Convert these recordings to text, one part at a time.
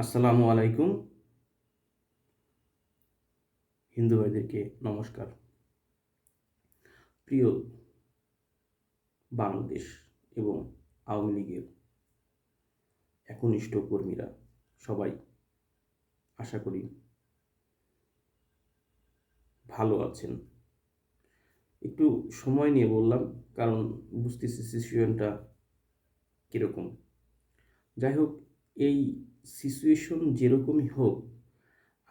আসসালামু আলাইকুম। হিন্দু ভাইদেরকে নমস্কার। প্রিয় বাংলাদেশ এবং আওয়ামী লীগের একনিষ্ঠ কর্মীরা, সবাই আশা করি ভালো আছেন। একটু সময় নিয়ে বললাম, কারণ বুঝতেছি সিচুয়েশনটা কীরকম। যাই হোক, এই সিচুয়েশন যেরকমই হোক,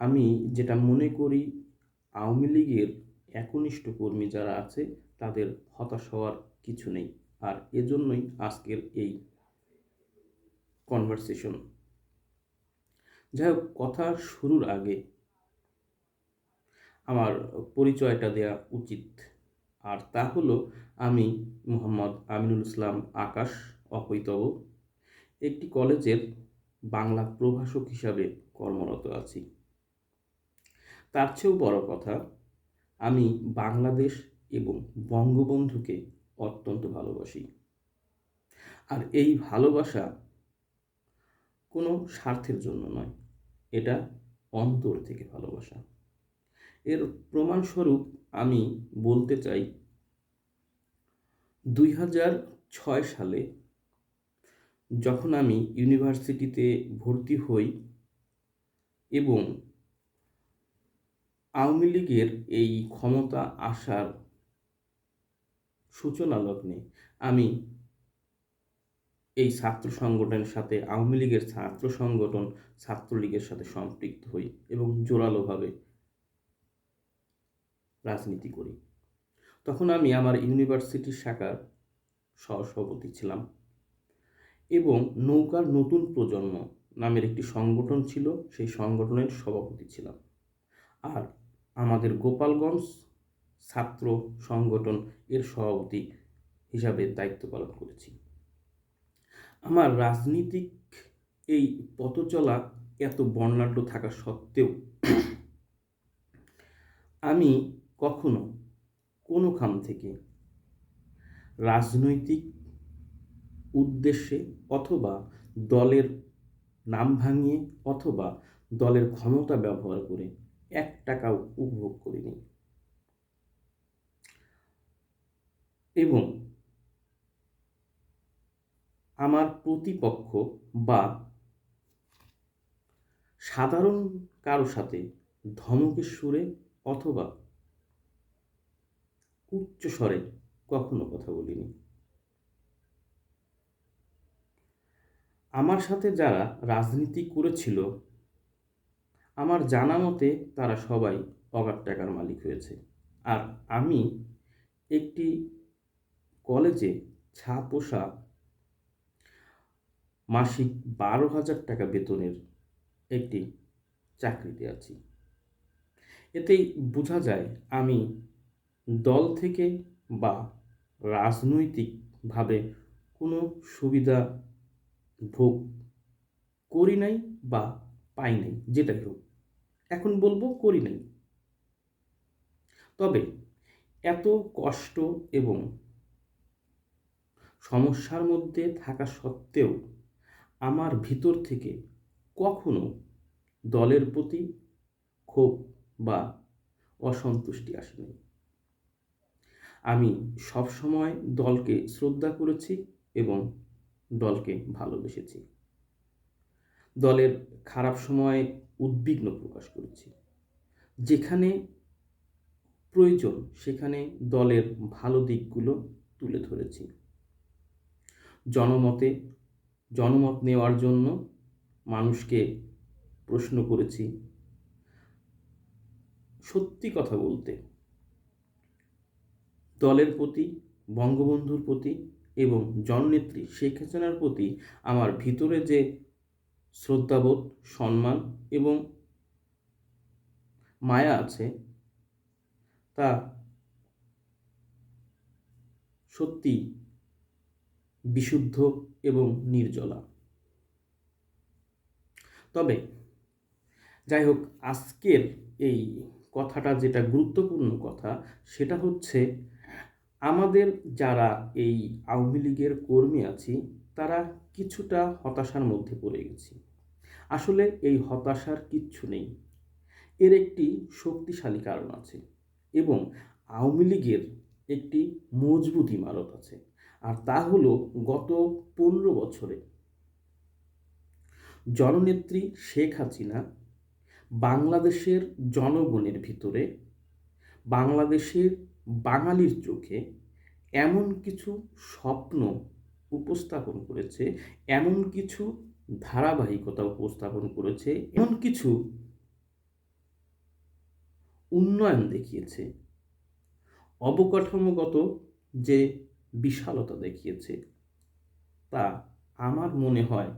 আমি যেটা মনে করি আওয়ামী লীগের একনিষ্ঠ কর্মী যারা আছে, তাদের হতাশ হওয়ার কিছু নেই। আর এজন্যই আজকের এই কনভারসেশন যাই হোক কথা শুরুর আগে আমার পরিচয়টা দেয়া উচিত। আর তা হলো, আমি মোহাম্মদ আমিনুল ইসলাম আকাশ অপৈতব একটি কলেজের বাংলা প্রভাষক হিসাবে কর্মরত আছি। তার চেয়েও বড় কথা, আমি বাংলাদেশ এবং বঙ্গবন্ধুকে অত্যন্ত ভালোবাসি। আর এই ভালোবাসা কোনো স্বার্থের জন্য নয়, এটা অন্তর থেকে ভালোবাসা। এর প্রমাণস্বরূপ আমি বলতে চাই, দুই হাজার ছয় সালে যখন আমি ইউনিভার্সিটিতে ভর্তি হই এবং আওয়ামী লীগের এই ক্ষমতা আসার সূচনা লগ্নে আমি এই ছাত্র সংগঠনের সাথে, আওয়ামী লীগের ছাত্র সংগঠন ছাত্রলীগের সাথে সম্পৃক্ত হই এবং জোরালোভাবে রাজনীতি করি। তখন আমি আমার ইউনিভার্সিটির শাখার সহসভাপতি ছিলাম। এবং নৌকার নতুন প্রজন্ম নামের একটি সংগঠন ছিল, সেই সংগঠনের সভাপতি ছিলাম। আর আমাদের গোপালগঞ্জ ছাত্র সংগঠন এর সভাপতি হিসাবে দায়িত্ব পালন করেছি। আমার রাজনীতিক এই পথচলা এত বর্ণাঢ্য থাকা সত্ত্বেও আমি কখনো কোনো খাম থেকে রাজনৈতিক উদ্দেশ্যে অথবা দলের নাম ভাঙিয়ে অথবা দলের ক্ষমতা ব্যবহার করে এক টাকাও উপভোগ করিনি। এবং আমার প্রতিপক্ষ বা সাধারণ কারও সাথে ধমকের সুরে অথবা উচ্চ স্বরে কখনো কথা বলিনি। আমার সাথে যারা রাজনীতি করেছিল, আমার জানা মতে তারা সবাই অগাধ টাকার মালিক হয়েছে। আর আমি একটি কলেজে ছা পোষা মাসিক বারো হাজার টাকা বেতনের একটি চাকরিতে আছি। এতেই বোঝা যায় আমি দল থেকে বা রাজনৈতিকভাবে কোনো সুবিধা ভোগ করি নাই বা পাই নাই, যেটাই হোক। এখন বলব করি নাই। তবে এত কষ্ট এবং সমস্যার মধ্যে থাকা সত্ত্বেও আমার ভিতর থেকে কখনো দলের প্রতি ক্ষোভ বা অসন্তুষ্টি আসেনি। আমি সবসময় দলকে শ্রদ্ধা করেছি এবং দলকে ভালোবেসেছি। দলের খারাপ সময়ে উদ্বিগ্ন প্রকাশ করেছি। যেখানে প্রয়োজন, সেখানে দলের ভালো দিকগুলো তুলে ধরেছি। জনমতে, জনমত নেওয়ার জন্য মানুষকে প্রশ্ন করেছি, সত্যি কথা বলতে। দলের প্রতি, বঙ্গবন্ধুর প্রতি এবং জননেত্রী শেখ হাসিনার প্রতি আমার ভিতরে যে শ্রদ্ধাবোধ, সম্মান এবং মায়া আছে, তা সত্যি বিশুদ্ধ এবং নির্জলা। তবে যাই হোক, আজকের এই কথাটা যেটা গুরুত্বপূর্ণ কথা, সেটা হচ্ছে আমাদের যারা এই আওয়ামী লীগের কর্মী আছি, তারা কিছুটা হতাশার মধ্যে পড়ে গেছি। আসলে এই হতাশার কিচ্ছু নেই। এর একটি শক্তিশালী কারণ আছে এবং আওয়ামী লীগের একটি মজবুত ইমারত আছে, আর তা হলো গত পনেরো বছরে। জননেত্রী শেখ হাসিনা বাংলাদেশের জনগণের ভিতরে, বাংলাদেশের বাঙালির চোখে এমন কিছু স্বপ্ন উপস্থাপন করেছে, এমন কিছু ধারাবাহিকতা উপস্থাপন করেছে, এমন কিছু উন্নয়ন দেখিয়েছে, অবকাঠামোগত যে বিশালতা দেখিয়েছে, তা আমার মনে হয়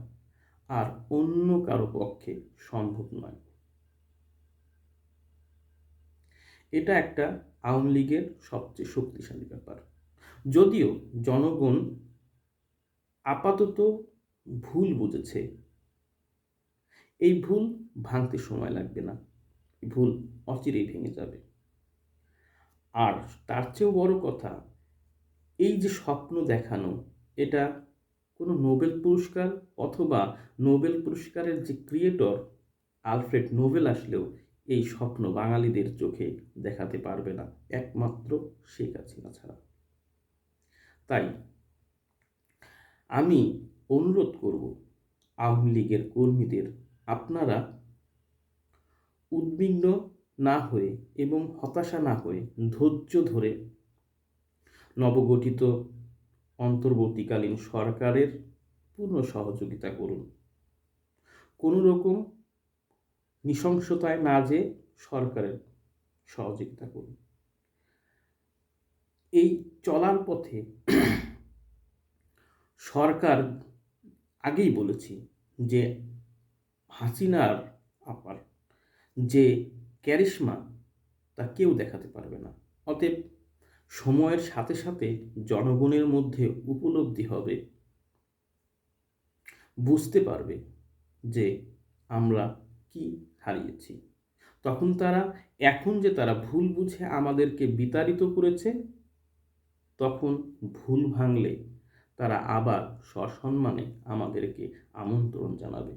আর অন্য কারও পক্ষে সম্ভব নয়। এটা একটা আওয়ামী লীগের সবচেয়ে শক্তিশালী ব্যাপার। যদিও জনগণ আপাতত ভুল বুঝেছে, এই ভুল ভাঙতে সময় লাগবে না ভুল অচিরেই ভেঙে যাবে। আর তার চেয়েও বড় কথা, এই যে স্বপ্ন দেখানো, এটা কোনো নোবেল পুরস্কার অথবা নোবেল পুরস্কারের যে ক্রিয়েটর আলফ্রেড নোবেল আসলেও এই স্বপ্ন বাঙালিদের চোখে দেখাতে পারবে না একমাত্র শেখ হাসিনা ছাড়া। তাই আমি অনুরোধ করব আওয়ামী লীগের কর্মীদের, আপনারা উদ্বিগ্ন না হয়ে এবং হতাশা না হয়ে ধৈর্য ধরে নবগঠিত অন্তর্বর্তীকালীন সরকারের পূর্ণ সহযোগিতা করুন। কোনো রকম নৃশংসতায় না যে সরকারের সহযোগিতা করুন। এই চলার পথে সরকার আগেই বলেছি যে হাসিনার আপার যে ক্যারিশমা, তা কেউ দেখাতে পারবে না। অতএব সময়ের সাথে সাথে জনগণের মধ্যে উপলব্ধি হবে। বুঝতে পারবে যে আমরা কি হারিয়েছি। তখন তারা, এখন যে তারা ভুল বুঝে আমাদেরকে বিতাড়িত করেছে, তখন ভুল ভাঙলে তারা আবার সসম্মানে আমাদেরকে আমন্ত্রণ জানাবে।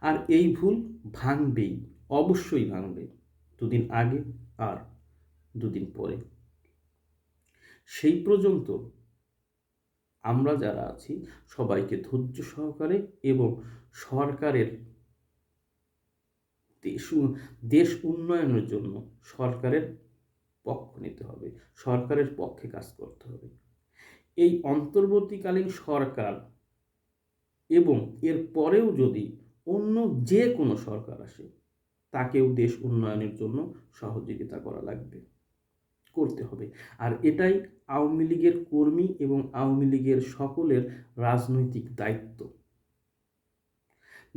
আর এই ভুল ভাঙবেই, অবশ্যই ভাঙবে, দুদিন আগে আর দুদিন পরে। সেই পর্যন্ত আমরা যারা আছি, সবাইকে ধৈর্য সহকারে এবং সরকারের দেশ দেশ উন্নয়নের জন্য সরকারের পক্ষ নিতে হবে, সরকারের পক্ষে কাজ করতে হবে। এই অন্তর্বর্তীকালীন সরকার এবং এর পরেও যদি অন্য যে কোনো সরকার আসে, তাকেও দেশ উন্নয়নের জন্য সহযোগিতা করা লাগবে, করতে হবে। আর এটাই আওয়ামী লীগের কর্মী এবং আওয়ামী লীগের সকলের রাজনৈতিক দায়িত্ব।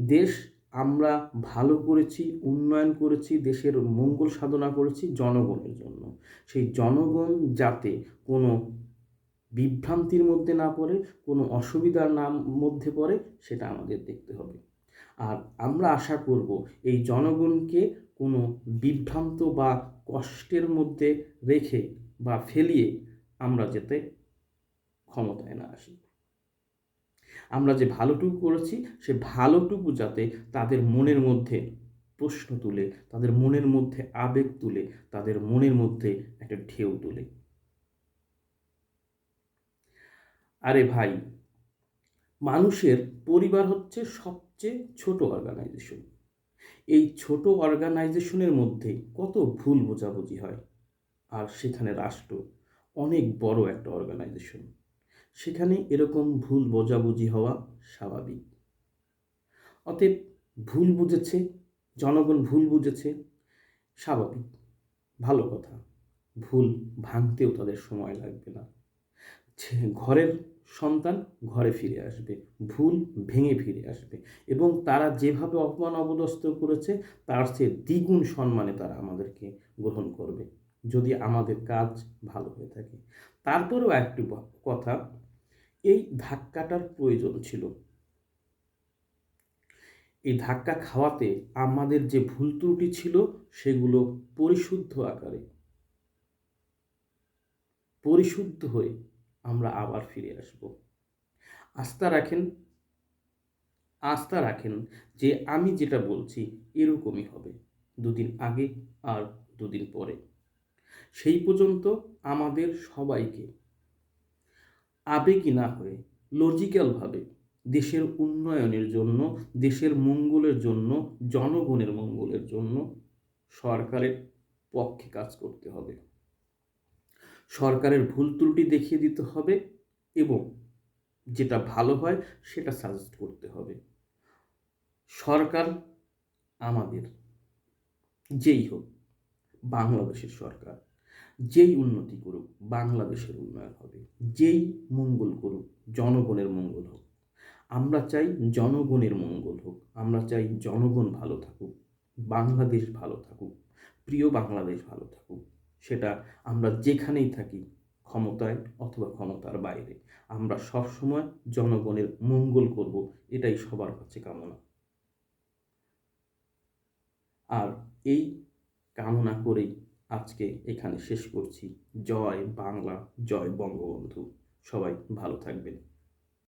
দেশ আমরা ভালো করেছি, উন্নয়ন করেছি, দেশের মঙ্গল সাধনা করেছি জনগণের জন্য। সেই জনগণ যাতে কোনো বিভ্রান্তির মধ্যে না পড়ে, কোনো অসুবিধার নাম মধ্যে পড়ে, সেটা আমাদের দেখতে হবে। আর আমরা আশা করব এই জনগণকে কোনো বিভ্রান্ত বা কষ্টের মধ্যে রেখে বা ফেলিয়ে আমরা যেতে ক্ষমতায় না আসি। আমরা যে ভালোটুকু করেছি, সে ভালোটুকু যাতে তাদের মনের মধ্যে প্রশ্ন তুলে, তাদের মনের মধ্যে আবেগ তুলে, তাদের মনের মধ্যে একটা ঢেউ তুলে। আরে ভাই, মানুষের পরিবার হচ্ছে সবচেয়ে ছোট অর্গানাইজেশন এই ছোট অর্গানাইজেশনের মধ্যে কত ভুল বোঝাবুঝি হয়। আর সেখানে রাষ্ট্র অনেক বড় একটা অর্গানাইজেশন সেখানে এরকম ভুল বোঝাবুঝি হওয়া স্বাভাবিক। অতএব ভুল বুঝেছে, জনগণ ভুল বুঝেছে, স্বাভাবিক। ভালো কথা, ভুল ভাঙতেও তাদের সময় লাগবে না। ঘরের সন্তান ঘরে ফিরে আসবে, ভুল ভেঙে ফিরে আসবে এবং তারা যেভাবে অপমান অবদস্ত করেছে, তার চেয়ে দ্বিগুণ সম্মানে তারা আমাদেরকে গ্রহণ করবে, যদি আমাদের কাজ ভালো হয়ে থাকে। তারপরেও একটি কথা এই ধাক্কাটার প্রয়োজন ছিল। এই ধাক্কা খাওয়াতে আমাদের যে ভুল ত্রুটি ছিল সেগুলো পরিশুদ্ধ আকারে, পরিশুদ্ধ হয়ে আমরা আবার ফিরে আসব। আস্থা রাখেন আস্থা রাখেন যে আমি যেটা বলছি এরকমই হবে, দুদিন আগে আর দুদিন পরে। সেই পর্যন্ত আমাদের সবাইকে আবেগী না হয়ে লজিক্যালভাবে দেশের উন্নয়নের জন্য, দেশের মঙ্গলের জন্য, জনগণের মঙ্গলের জন্য সরকারের পক্ষে কাজ করতে হবে। সরকারের ভুল ত্রুটি দেখিয়ে দিতে হবে এবং যেটা ভালো হয় সেটা সাজেস্ট করতে হবে। সরকার আমাদের, যেই হোক, বাংলাদেশের সরকার যেই উন্নতি করুক, বাংলাদেশের উন্নয়ন হবে। যেই মঙ্গল করুক, জনগণের মঙ্গল হোক। আমরা চাই জনগণের মঙ্গল হোক। আমরা চাই জনগণ ভালো থাকুক, বাংলাদেশ ভালো থাকুক, প্রিয় বাংলাদেশ ভালো থাকুক। সেটা আমরা যেখানেই থাকি, ক্ষমতায় অথবা ক্ষমতার বাইরে, আমরা সবসময় জনগণের মঙ্গল করব, এটাই সবার কাছে কামনা। আর এই কামনা করেই আজকে এখানে শেষ করছি। জয় বাংলা জয় বঙ্গবন্ধু। সবাই ভালো থাকবেন।